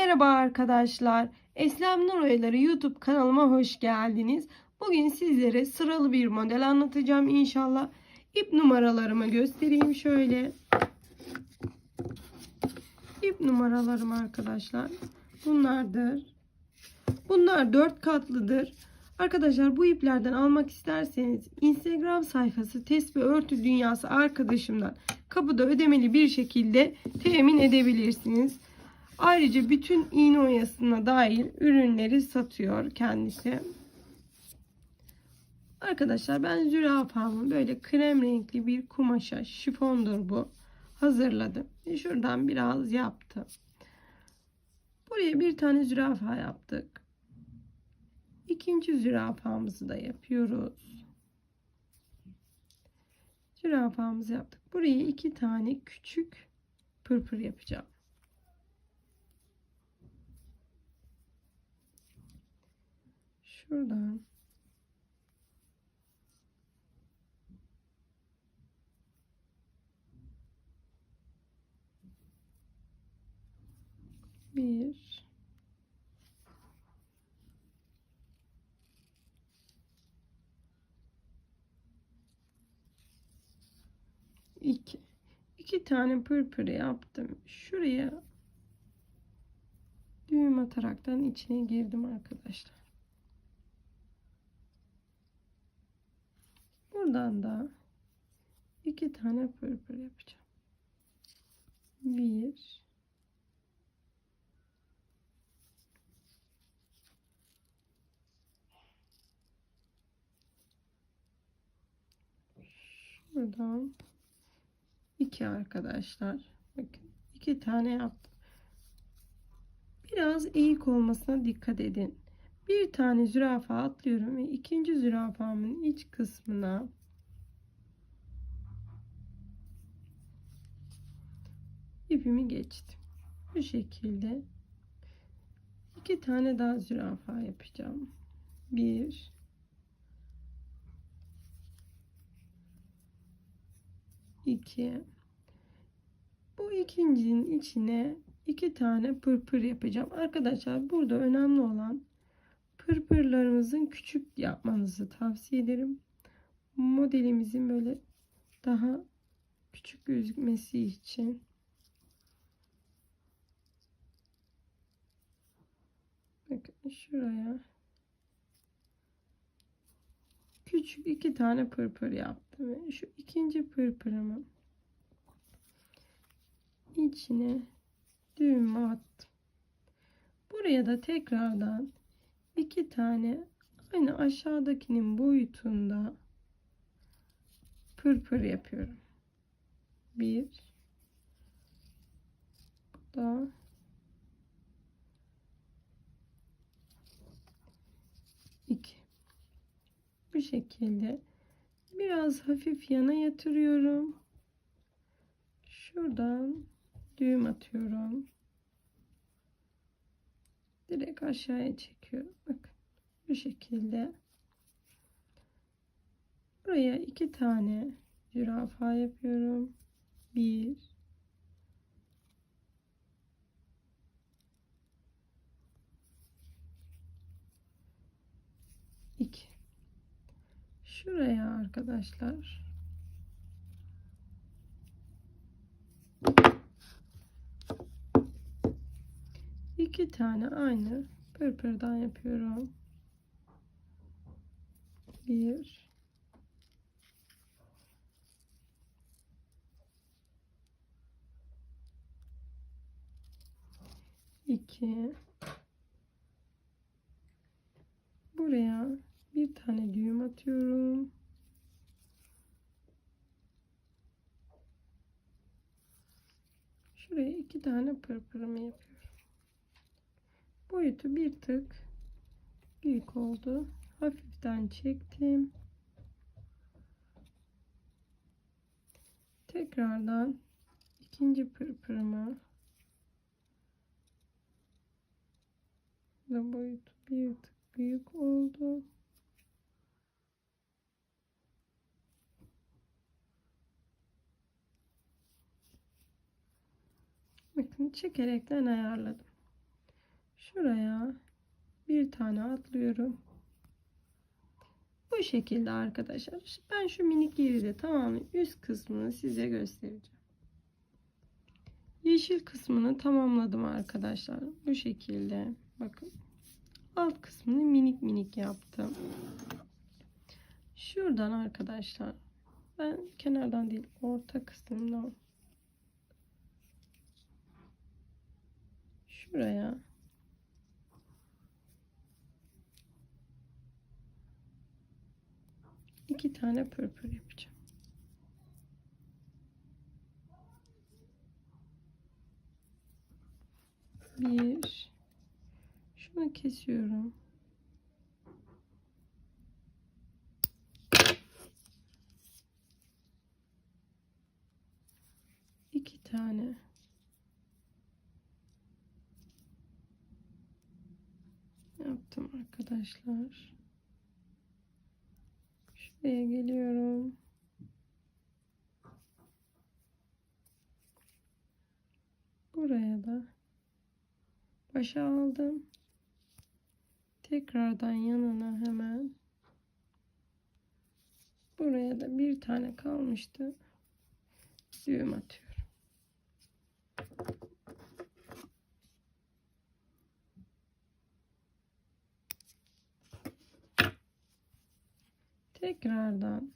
Merhaba arkadaşlar. Eslem Nur Oyaları YouTube kanalıma hoş geldiniz. Bugün sizlere sıralı bir model anlatacağım inşallah. İp numaralarımı göstereyim şöyle. İp numaralarım arkadaşlar. Bunlardır. Bunlar 4 katlıdır. Arkadaşlar bu iplerden almak isterseniz Instagram sayfası Tesbih Örtü Dünyası arkadaşımdan kapıda ödemeli bir şekilde temin edebilirsiniz. Ayrıca bütün iğne oyasına dair ürünleri satıyor kendisi. Arkadaşlar ben zürafamı böyle krem renkli bir kumaşa şifondur bu hazırladım. Şuradan biraz yaptım. Buraya bir tane zürafa yaptık. İkinci zürafamızı da yapıyoruz. Zürafamızı yaptık. Buraya iki tane küçük pırpır yapacağım. Şuradan bir iki iki tane pırpır yaptım. Şuraya düğüm ataraktan içine girdim arkadaşlar. Buradan da iki tane pırpır yapacağım. Bir Şuradan iki arkadaşlar. Bakın iki tane yaptım. Biraz eğik olmasına dikkat edin. Bir tane zürafa atlıyorum ve ikinci zürafamın iç kısmına ipimi geçtim. Bu şekilde iki tane daha zürafa yapacağım. Bir iki bu ikincinin içine iki tane pırpır yapacağım. Arkadaşlar burada önemli olan pırpırlarımızın küçük yapmanızı tavsiye ederim. Modelimizin böyle daha küçük gözükmesi için. Bakın şuraya küçük iki tane pırpır yaptım şu ikinci pırpırımı içine düğümü attım. Buraya da tekrardan iki tane aynı aşağıdakinin boyutunda pırpır yapıyorum. Bir bu da iki bu şekilde biraz hafif yana yatırıyorum. Şuradan düğüm atıyorum. Direkt aşağıya çekiyorum. Bakın bu şekilde. Buraya iki tane zürafa yapıyorum. Bir iki şuraya arkadaşlar. İki tane aynı. Pırpırdan yapıyorum. Bir. İki. Buraya bir tane düğüm atıyorum. Şuraya iki tane pırpırımı yapıyorum. Boyutu bir tık büyük oldu. Hafiften çektim. Tekrardan ikinci pırpırımı da boyutu bir tık büyük oldu. Bakın çekerekten ayarladım. şuraya bir tane atlıyorum. Bu şekilde arkadaşlar. Ben şu minik yeri de tamamen üst kısmını size göstereceğim. Yeşil kısmını tamamladım arkadaşlar. Bu şekilde. Bakın. Alt kısmını minik minik yaptım. Şuradan arkadaşlar. Ben kenardan değil orta kısmından şuraya iki tane pırpır yapacağım. Bir şunu kesiyorum. iki tane yaptım arkadaşlar. Şuraya geliyorum. Buraya da başa aldım. Tekrardan yanına hemen buraya da bir tane kalmıştı. Düğüm atıyorum. Tekrardan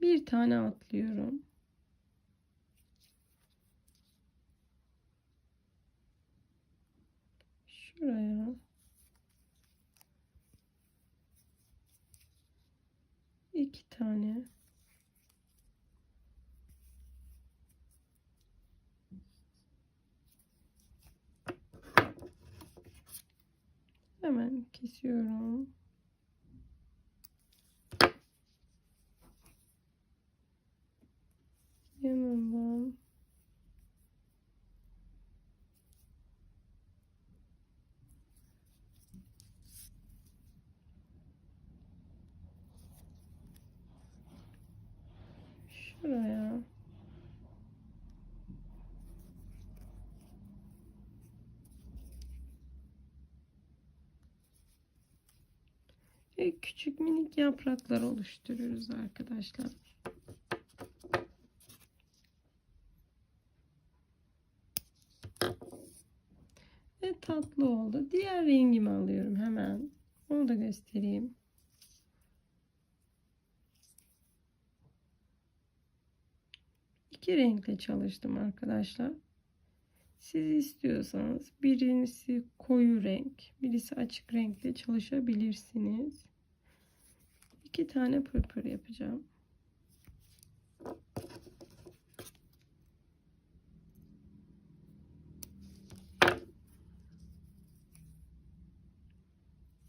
bir tane atlıyorum. Şuraya iki tane hemen kesiyorum. Şuraya ve küçük minik yapraklar oluşturuyoruz arkadaşlar. Ve tatlı oldu. Diğer rengimi alıyorum hemen. Onu da göstereyim. İki renkle çalıştım arkadaşlar. Siz istiyorsanız birisi koyu renk, birisi açık renkle çalışabilirsiniz. İki tane pırpır yapacağım.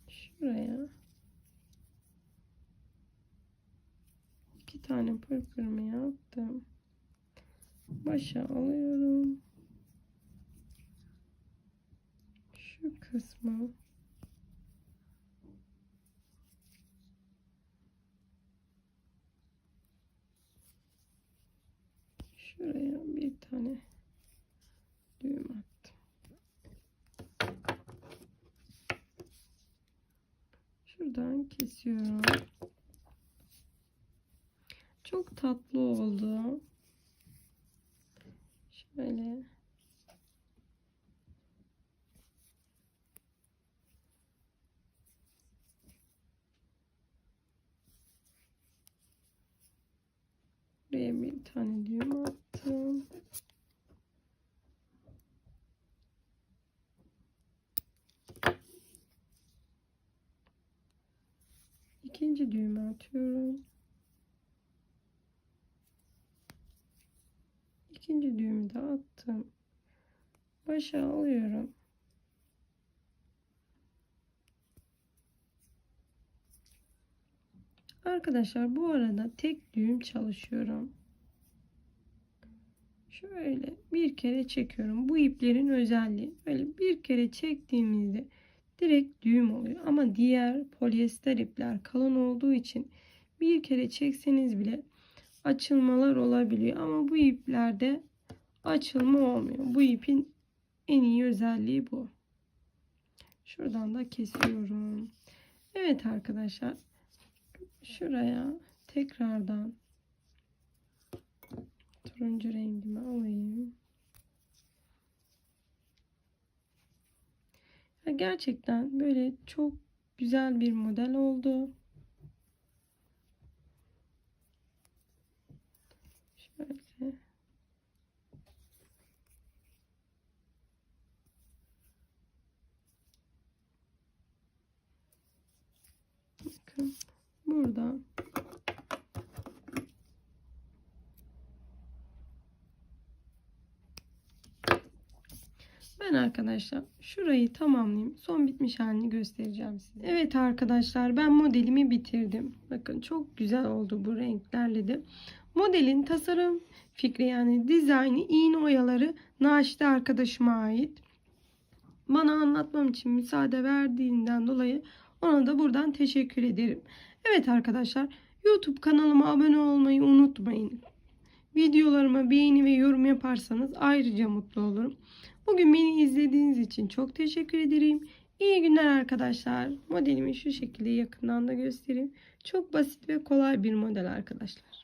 Şuraya iki tane pırpırımı yaptım. Başa alıyorum. Şu kısmı şuraya bir tane düğüm attım. Şuradan kesiyorum. Çok tatlı oldu. Şöyle. Buraya bir tane düğüm attım. İkinci düğümü atıyorum. İkinci düğümü de attım. Başa alıyorum. Arkadaşlar bu arada tek düğüm çalışıyorum. Şöyle bir kere çekiyorum. Bu iplerin özelliği. Böyle bir kere çektiğimizde direkt düğüm oluyor. Ama diğer polyester ipler kalın olduğu için bir kere çekseniz bile açılmalar olabiliyor. Ama bu iplerde açılma olmuyor. Bu ipin en iyi özelliği bu. Şuradan da kesiyorum. Evet arkadaşlar. Şuraya tekrardan turuncu rengimi alayım. Gerçekten böyle çok güzel bir model oldu. Şöyle. Bakın burada Ben arkadaşlar şurayı tamamlayayım. Son bitmiş halini göstereceğim size. Evet arkadaşlar ben modelimi bitirdim. Bakın çok güzel oldu bu renklerle de. Modelin tasarım fikri yani dizaynı iğne oyaları Naşide arkadaşıma ait. Bana anlatmam için müsaade verdiğinden dolayı ona da buradan teşekkür ederim. Evet arkadaşlar YouTube kanalıma abone olmayı unutmayın. Videolarıma beğeni ve yorum yaparsanız ayrıca mutlu olurum. Bugün beni izlediğiniz için çok teşekkür ederim. İyi günler arkadaşlar. Modelimi şu şekilde yakından da göstereyim. Çok basit ve kolay bir model arkadaşlar.